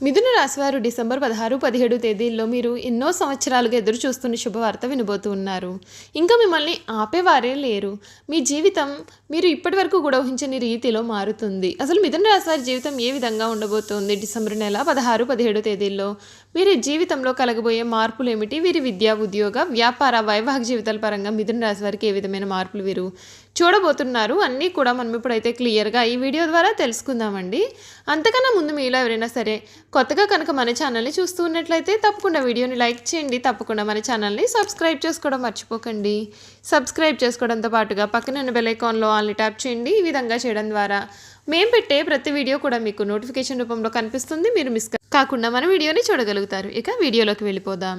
మిథున రాశివారు డిసెంబర్ పదహారు పదిహేడు తేదీల్లో మీరు ఎన్నో సంవత్సరాలుగా ఎదురు చూస్తున్న శుభవార్త వినబోతూ ఉన్నారు. ఇంకా మిమ్మల్ని ఆపేవారే లేరు. మీ జీవితం మీరు ఇప్పటి వరకు కూడా ఊహించని రీతిలో మారుతుంది. అసలు మిథున రాశివారి జీవితం ఏ విధంగా ఉండబోతోంది? డిసెంబర్ నెల పదహారు పదిహేడు తేదీల్లో వీరి జీవితంలో కలగబోయే మార్పులు ఏమిటి? వీరి విద్యా ఉద్యోగ వ్యాపార వైవాహిక జీవితాల పరంగా మిథున రాశి వారికి ఏ విధమైన మార్పులు వీరు చూడబోతున్నారు. అన్నీ కూడా మనం ఇప్పుడైతే క్లియర్గా ఈ వీడియో ద్వారా తెలుసుకుందామండి. అంతకన్నా ముందు మీలో ఎవరైనా సరే కొత్తగా కనుక మన ఛానల్ని చూస్తూ ఉన్నట్లయితే తప్పకుండా వీడియోని లైక్ చేయండి. తప్పకుండా మన ఛానల్ని సబ్స్క్రైబ్ చేసుకోవడం మర్చిపోకండి. సబ్స్క్రైబ్ చేసుకోవడంతో పాటుగా పక్కన ఉన్న బెల్ ఐకాన్లో ఆల్ని ట్యాప్ చేయండి. ఈ విధంగా చేయడం ద్వారా మేము పెట్టే ప్రతి వీడియో కూడా మీకు నోటిఫికేషన్ రూపంలో కనిపిస్తుంది. మీరు మిస్ కాకుండా మన వీడియోని చూడగలుగుతారు. ఇక వీడియోలోకి వెళ్ళిపోదాం.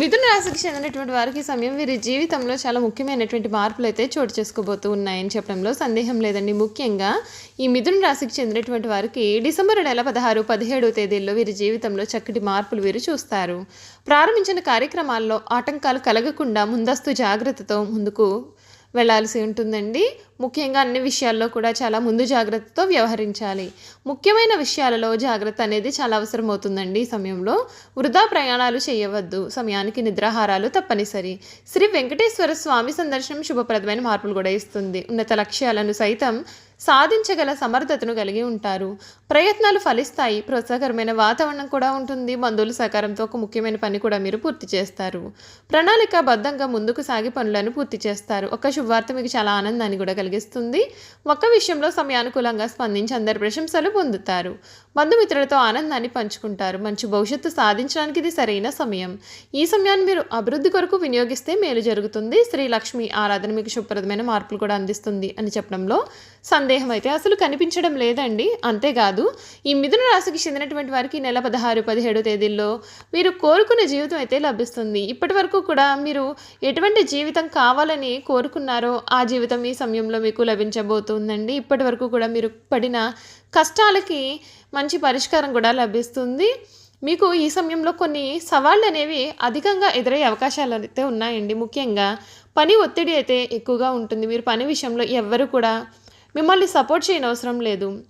మిథున రాశికి చెందినటువంటి వారికి సమయం వీరి జీవితంలో చాలా ముఖ్యమైనటువంటి మార్పులు అయితే చోటు చేసుకోబోతూ ఉన్నాయని చెప్పడంలో సందేహం లేదండి. ముఖ్యంగా ఈ మిథున రాశికి చెందినటువంటి వారికి డిసెంబర్ నెల పదహారు పదిహేడు తేదీల్లో వీరి జీవితంలో చక్కటి మార్పులు వీరు చూస్తారు. ప్రారంభించిన కార్యక్రమాల్లో ఆటంకాలు కలగకుండా ముందస్తు జాగ్రత్తతో ముందుకు వెళ్ళాల్సి ఉంటుందండి. ముఖ్యంగా అన్ని విషయాల్లో కూడా చాలా ముందు జాగ్రత్తతో వ్యవహరించాలి. ముఖ్యమైన విషయాలలో జాగ్రత్త అనేది చాలా అవసరం అవుతుందండి ఈ సమయంలో. వృధా ప్రయాణాలు చేయవద్దు. సమయానికి నిద్రాహారాలు తప్పనిసరి. శ్రీ వెంకటేశ్వర స్వామి సందర్శనం శుభప్రదమైన మార్పులు కూడా ఇస్తుంది. ఉన్నత లక్ష్యాలను సైతం సాధించగల సమర్థతను కలిగి ఉంటారు. ప్రయత్నాలు ఫలిస్తాయి. ప్రోత్సాహకరమైన వాతావరణం కూడా ఉంటుంది. బంధువుల సహకారంతో ఒక ముఖ్యమైన పని కూడా మీరు పూర్తి చేస్తారు. ప్రణాళికాబద్ధంగా ముందుకు సాగి పనులను పూర్తి చేస్తారు. ఒక శుభవార్త మీకు చాలా ఆనందాన్ని కూడా కలిగి కలిగిస్తుంది. ఒక్క విషయంలో సమయానుకూలంగా స్పందించి అందరి ప్రశంసలు పొందుతారు. బంధుమిత్రులతో ఆనందాన్ని పంచుకుంటారు. మంచి భవిష్యత్తు సాధించడానికి ఇది సరైన సమయం. ఈ సమయాన్ని మీరు అభివృద్ధి కొరకు వినియోగిస్తే మేలు జరుగుతుంది. శ్రీ లక్ష్మి ఆరాధన మీకు శుభ్రదమైన మార్పులు కూడా అందిస్తుంది అని చెప్పడంలో సందేహం అయితే అసలు కనిపించడం లేదండి. అంతేకాదు ఈ మిథున రాశికి చెందినటువంటి వారికి నెల పదహారు పదిహేడు తేదీల్లో మీరు కోరుకున్న జీవితం అయితే లభిస్తుంది. ఇప్పటి వరకు కూడా మీరు ఎటువంటి జీవితం కావాలని కోరుకున్నారో ఆ జీవితం ఈ సమయంలో మీకు లభించబోతుందండి. ఇప్పటి వరకు కూడా మీరు పడిన కష్టాలకి మంచి పరిష్కారం కూడా లభిస్తుంది. మీకు ఈ సమయంలో కొన్ని సవాళ్ళు అనేవి అధికంగా ఎదురయ్యే అవకాశాలు అయితే ఉన్నాయండి. ముఖ్యంగా పని ఒత్తిడి అయితే ఎక్కువగా ఉంటుంది. మీరు పని విషయంలో ఎవ్వరు కూడా మిమ్మల్ని సపోర్ట్ చేయనవసరం లేదు.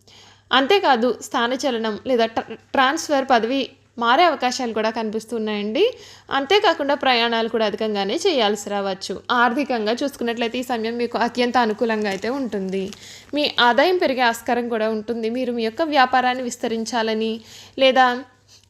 అంతేకాదు స్థానచలనం లేదా ట్రాన్స్ఫర్ పదవి మారే అవకాశాలు కూడా కనిపిస్తున్నాయండి. అంతేకాకుండా ప్రయాణాలు కూడా అధికంగానే చేయాల్సి రావచ్చు. ఆర్థికంగా చూసుకున్నట్లయితే ఈ సమయం మీకు అత్యంత అనుకూలంగా అయితే ఉంటుంది. మీ ఆదాయం పెరిగే ఆస్కారం కూడా ఉంటుంది. మీరు మీ యొక్క వ్యాపారాన్ని విస్తరించాలని లేదా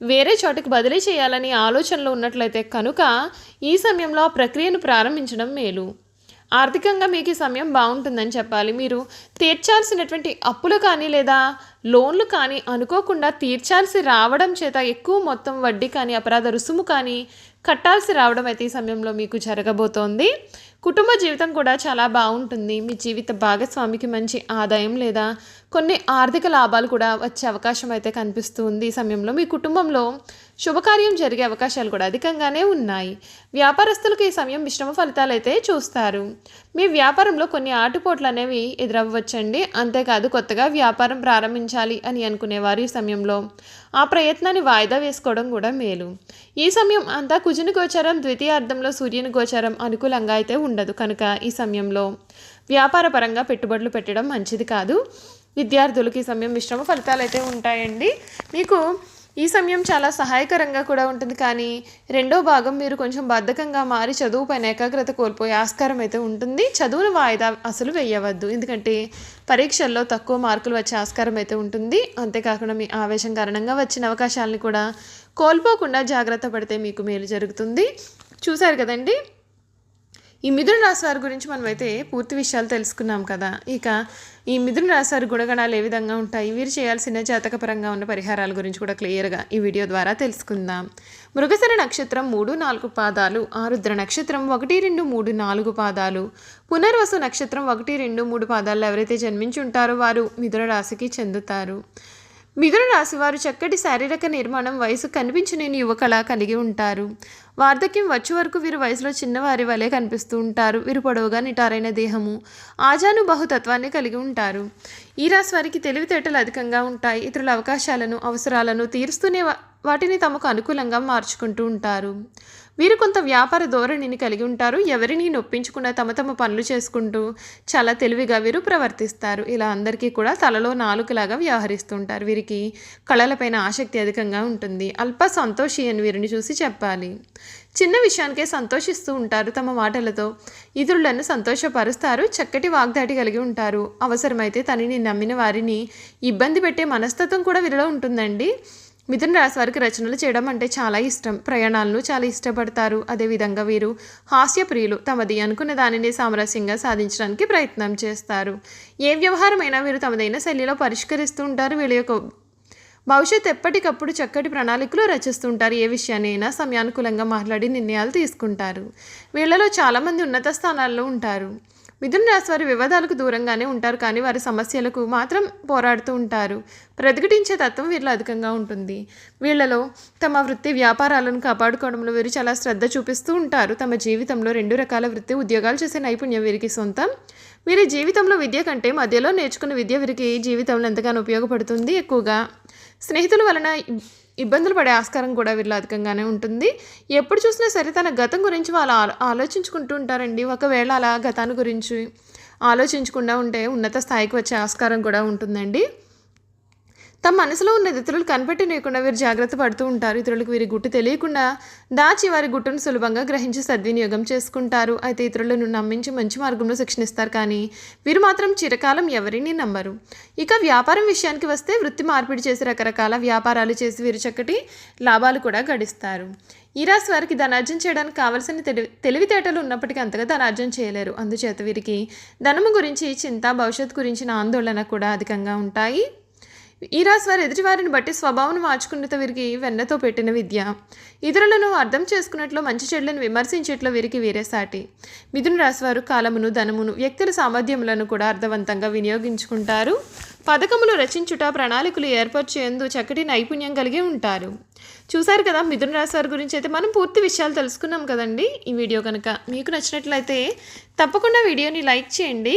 వేరే చోటికి బదిలీ చేయాలని ఆలోచనలో ఉన్నట్లయితే కనుక ఈ సమయంలో ఆ ప్రక్రియను ప్రారంభించడం మేలు. ఆర్థికంగా మీకు ఈ సమయం బాగుంటుందని చెప్పాలి. మీరు తీర్చాల్సినటువంటి అప్పులు కానీ లేదా లోన్లు కానీ అనుకోకుండా తీర్చాల్సి రావడం చేత ఎక్కువ మొత్తం వడ్డీ కానీ అపరాధ రుసుము కానీ కట్టాల్సి రావడం అయితే ఈ సమయంలో మీకు జరగబోతోంది. కుటుంబ జీవితం కూడా చాలా బాగుంటుంది. మీ జీవిత భాగస్వామికి మంచి ఆదాయం లేదా కొన్ని ఆర్థిక లాభాలు కూడా వచ్చే అవకాశం అయితే కనిపిస్తుంది. ఈ సమయంలో మీ కుటుంబంలో శుభకార్యం జరిగే అవకాశాలు కూడా అధికంగానే ఉన్నాయి. వ్యాపారస్తులకు ఈ సమయం మిశ్రమ ఫలితాలు అయితే చూస్తారు. మీ వ్యాపారంలో కొన్ని ఆటుపోట్లు అనేవి ఎదురవ్వచ్చండి. అంతేకాదు కొత్తగా వ్యాపారం ప్రారంభించాలి అని అనుకునేవారు ఈ సమయంలో. ఆ ప్రయత్నాన్ని వాయిదా వేసుకోవడం కూడా మేలు. ఈ సమయం అంతా కుజుని గోచారం ద్వితీయార్థంలో సూర్యుని గోచారం అనుకూలంగా అయితే ఉండదు కనుక ఈ సమయంలో. వ్యాపార పరంగా పెట్టుబడులు పెట్టడం మంచిది కాదు. విద్యార్థులకు ఈ సమయం మిశ్రమ ఫలితాలు అయితే ఉంటాయండి. మీకు ఈ సమయం చాలా సహాయకరంగా కూడా ఉంటుంది. కానీ రెండో భాగం మీరు కొంచెం బద్ధకంగా మారి చదువు పైన ఏకాగ్రత కోల్పోయే ఆస్కారం అయితే ఉంటుంది. చదువును వాయిదా అసలు వేయవద్దు. ఎందుకంటే పరీక్షల్లో తక్కువ మార్కులు వచ్చే ఆస్కారం అయితే ఉంటుంది. అంతేకాకుండా మీ ఆవేశం కారణంగా వచ్చిన అవకాశాలను కూడా కోల్పోకుండా జాగ్రత్త పడితే మీకు మేలు జరుగుతుంది. చూశారు కదండి? ఈ మిథున రాశి వారి గురించి మనమైతే పూర్తి విషయాలు తెలుసుకున్నాం కదా. ఇక ఈ మిథున రాశి వారి గుణగణాలు ఏ విధంగా ఉంటాయి? వీరు చేయాల్సిన జాతకపరంగా ఉన్న పరిహారాల గురించి కూడా క్లియర్గా ఈ వీడియో ద్వారా తెలుసుకుందాం. మృగసర నక్షత్రం మూడు నాలుగు పాదాలు ఆరుద్ర నక్షత్రం ఒకటి రెండు మూడు నాలుగు పాదాలు. పునర్వసు నక్షత్రం ఒకటి రెండు మూడు పాదాల్లో ఎవరైతే జన్మించి ఉంటారో వారు మిథున రాశికి చెందుతారు. మిథున రాశి వారు చక్కటి శారీరక నిర్మాణం వయసు కనిపించలేని యువకళ కలిగి ఉంటారు. వార్ధక్యం వచ్చే వరకు వీరు వయసులో చిన్నవారి వలె కనిపిస్తూ ఉంటారు. వీరు పొడవుగా నిటారైన దేహము ఆజాను బహుతత్వాన్ని కలిగి ఉంటారు. ఈ రాశి వారికి తెలివితేటలు అధికంగా ఉంటాయి. ఇతరుల అవకాశాలను అవసరాలను తీరుస్తూనే వాటిని తమకు అనుకూలంగా మార్చుకుంటూ ఉంటారు. వీరు కొంత వ్యాపార ధోరణిని కలిగి ఉంటారు. ఎవరిని నొప్పించకుండా తమ తమ పనులు చేసుకుంటూ చాలా తెలివిగా వీరు ప్రవర్తిస్తారు. ఇలా అందరికీ కూడా తలలో నాలుకలాగా వ్యవహరిస్తుంటారు వీరికి కళలపైన ఆసక్తి అధికంగా ఉంటుంది. అల్ప సంతోషి అని వీరిని చూసి చెప్పాలి. చిన్న విషయానికే సంతోషిస్తూ ఉంటారు. తమ మాటలతో ఇతరులను సంతోషపరుస్తారు. చక్కటి వాగ్దాటి కలిగి ఉంటారు. అవసరమైతే తనని నమ్మిన వారిని ఇబ్బంది పెట్టే మనస్తత్వం కూడా వీరిలో ఉంటుందండి. మిథున రాశి వారికి రచనలు చేయడం అంటే చాలా ఇష్టం. ప్రయాణాలను చాలా ఇష్టపడతారు. అదేవిధంగా వీరు హాస్య ప్రియులు తమది అనుకున్న దానిని సామరస్యంగా సాధించడానికి ప్రయత్నం చేస్తారు. ఏ వ్యవహారమైనా వీరు తమదైన శైలిలో పరిష్కరిస్తూ ఉంటారు. వీళ్ళ యొక్క భవిష్యత్ ఎప్పటికప్పుడు చక్కటి ప్రణాళికలు రచిస్తుంటారు. ఏ విషయాన్నైనా సమయానుకూలంగా మాట్లాడి నిర్ణయాలు తీసుకుంటారు. వీళ్ళలో చాలామంది ఉన్నత స్థానాల్లో ఉంటారు. మిథున రాశి వారి వివాదాలకు దూరంగానే ఉంటారు కానీ వారి సమస్యలకు మాత్రం పోరాడుతూ ఉంటారు. ప్రతిఘటించే తత్వం వీరిలో అధికంగా ఉంటుంది. వీళ్ళలో తమ వృత్తి వ్యాపారాలను కాపాడుకోవడంలో వీరు చాలా శ్రద్ధ చూపిస్తూ ఉంటారు. తమ జీవితంలో రెండు రకాల వృత్తి ఉద్యోగాలు చేసే నైపుణ్యం వీరికి సొంతం. వీరి జీవితంలో విద్య కంటే మధ్యలో నేర్చుకున్న విద్య వీరికి జీవితంలో ఎంతగానో ఉపయోగపడుతుంది? ఎక్కువగా స్నేహితుల వలన ఇబ్- ఇబ్బందులు పడే ఆస్కారం కూడా వీళ్ళు అధికంగానే ఉంటుంది. ఎప్పుడు చూసినా సరే తన గతం గురించి వాళ్ళు ఆలోచించుకుంటూ ఉంటారండి. ఒకవేళ అలా గతాన్ని గురించి ఆలోచించకుండా ఉంటే ఉన్నత స్థాయికి వచ్చే ఆస్కారం కూడా ఉంటుందండి. తమ మనసులో ఉన్న ఇతరులు కనిపెట్టనీయకుండా వీరు జాగ్రత్త పడుతూ ఉంటారు. ఇతరులకు వీరి గుట్టు తెలియకుండా దాచి వారి గుట్టును సులభంగా గ్రహించి సద్వినియోగం చేసుకుంటారు. అయితే ఇతరులను నమ్మించి మంచి మార్గంలో శిక్షణిస్తారు కానీ వీరు మాత్రం చిరకాలం ఎవరిని నమ్మరు. ఇక వ్యాపారం విషయానికి వస్తే వృత్తి మార్పిడి చేసి రకరకాల వ్యాపారాలు చేసి వీరు చక్కటి లాభాలు కూడా గడిస్తారు. ఈ రాశి వారికి ధనార్జన చేయడానికి కావలసిన తెలివి తెలివితేటలు ఉన్నప్పటికీ అంతగా ధనార్జన చేయలేరు. అందుచేత వీరికి ధనము గురించి చింత భవిష్యత్తు గురించిన ఆందోళన కూడా అధికంగా ఉంటాయి. ఈ రాశి వారు ఎదుటివారిని బట్టి స్వభావం మార్చుకున్నత వీరికి వెన్నతో పెట్టిన విద్య. ఇతరులను అర్థం చేసుకున్నట్లు మంచి చెడులను విమర్శించేట్లో వీరికి వేరే సాటి. మిథున రాశి వారు కాలమును ధనమును వ్యక్తుల సామర్థ్యములను కూడా అర్థవంతంగా వినియోగించుకుంటారు. పథకములు రచించుట ప్రణాళికలు ఏర్పరిచేందు చక్కటి నైపుణ్యం కలిగి ఉంటారు. చూశారు కదా మిథున రాశి వారి గురించి అయితే మనం పూర్తి విషయాలు తెలుసుకున్నాం కదండి ఈ వీడియో కనుక. మీకు నచ్చినట్లయితే తప్పకుండా వీడియోని లైక్ చేయండి.